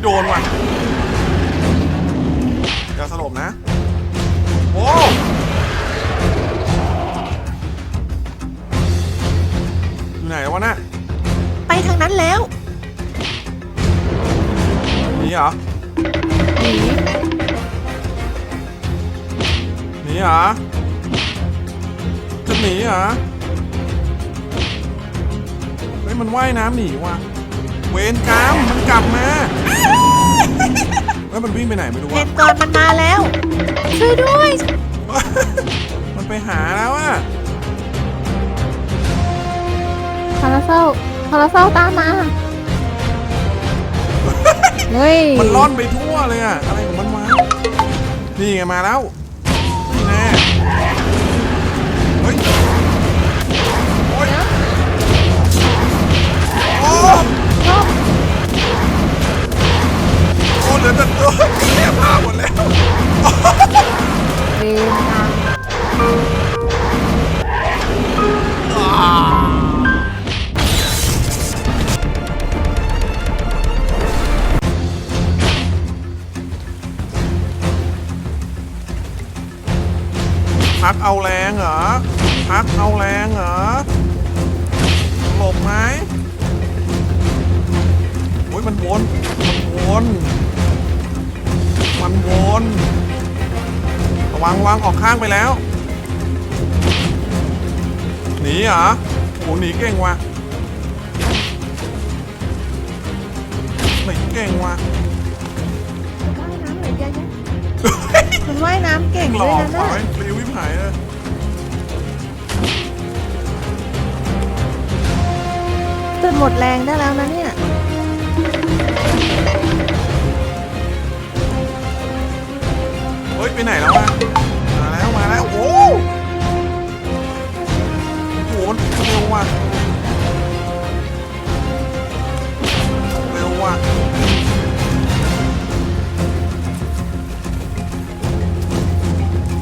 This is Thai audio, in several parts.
ยโดนว่ะอย่าสลบนะ โอ้อยู่ไหนวะน่ะไปทางนั้นแล้วหนีเหรอหนีหนีเหรอจะหนีเหรอเฮ้ยมันว่ายน้ำหนีว่ะ เวนกรรมมันกลับมาเฮ้ยมันวิ่งไปไหนไม่รู้เห็ว่ะนก่อนมันมาแล้ว ช่วยด้วย มันไปหาแล้วอะพาราเซลพาราเซลตามมา เฮ้ยมันล่อนไปทั่วเลยอะอะไรของมันวะนี่ไงมาแล้วนี่แน่เฮ้ยโอ้ยโอ้ โอ้เหลือแต่ตัวแย่ผ้าหมดแล้วเวนกรรมพักเอาแรงเหรอพักเอาแรงเหรอหลบมโวนมันวนมันวนระวังระวังออกข้างไปแล้ว หนีเหรอโหหนีเก่งว่ะหนีเก่งว่ะว่ายน้ำไหนเยอะแยะมันว่ายน้ำเก่งหลด้วอยกนะขอน่ะให้ปลิววิบหายเลยจนหมดแรงได้แล้วนะเนี่ย ไปไหนแล้ววะมาแล้วมาแล้วโอ้โหเร็วว่ะเร็วว่ะ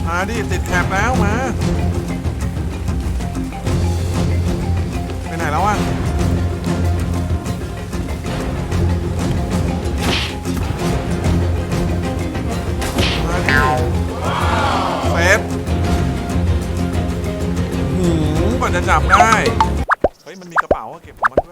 มาดิติดแคปแล้วมาไปไหนแล้วอะ จับได้ เฮ้ย มันมีกระเป๋าอะเก็บของมัน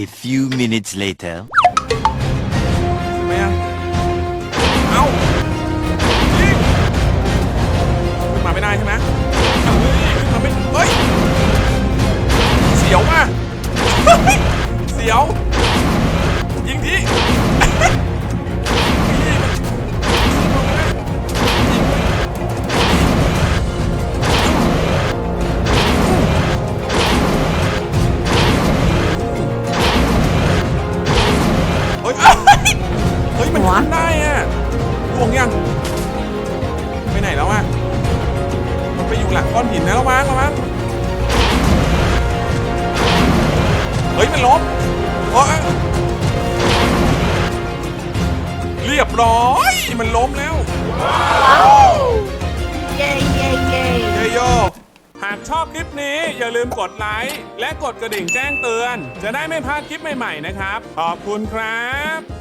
A few minutes later. ทำไมอะเอ้ายิงขึ้นมาไม่ได้ใช่ไหมเฮ้ยขึ้นมาไม่เฮ้ย เสียวอะเฮ้ยเสียว ยิงที หลังก้อนหินนะระวังระวังเฮ้ยมันล้มโอ้ยเรียบร้อย มันล้มแล้วเย้เย้เย้เยโยหากชอบคลิปนี้อย่าลืมกดไลค์และกดกระดิ่งแจ้งเตือน จะได้ไม่พลาดคลิปใหม่ ๆ นะครับ ขอบคุณครับ